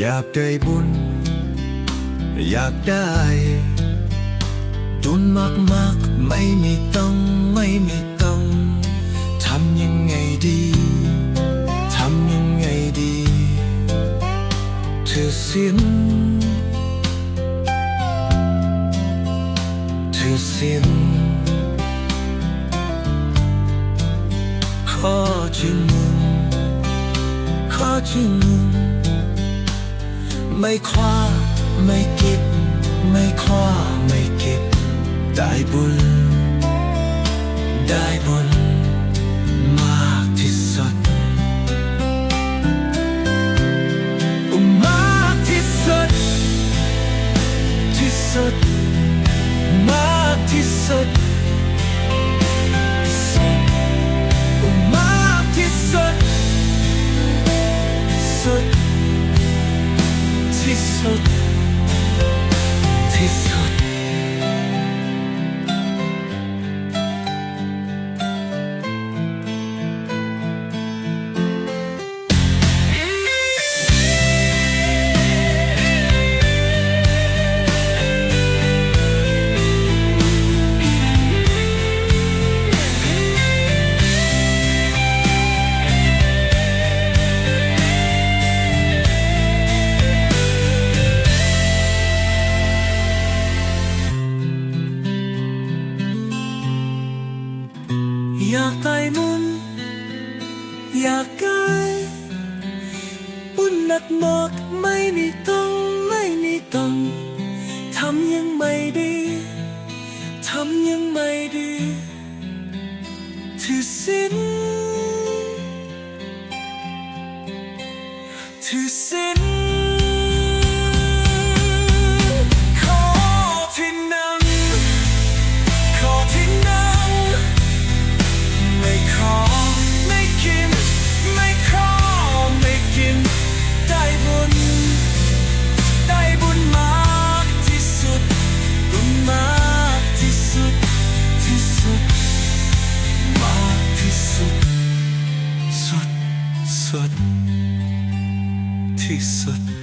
อยากได้บุญ อยากได้ตุนมากมากไม่มีต้องไม่มีต้องทำยังไงดีทำยังไงดีถือศีลถือศีลข้อที่หนึ่งข้อที่หนึ่ง ไม่คว้าไม่กิบไม่คว้าไม่กิบได้บุญ ได้บุญ อยากได้บุญอยากได้บุญหนักหนักไม่มีต้องไม่มีต้องทำยังไม่ดีทำยังไม่ดีถือศีลถือศีล she said.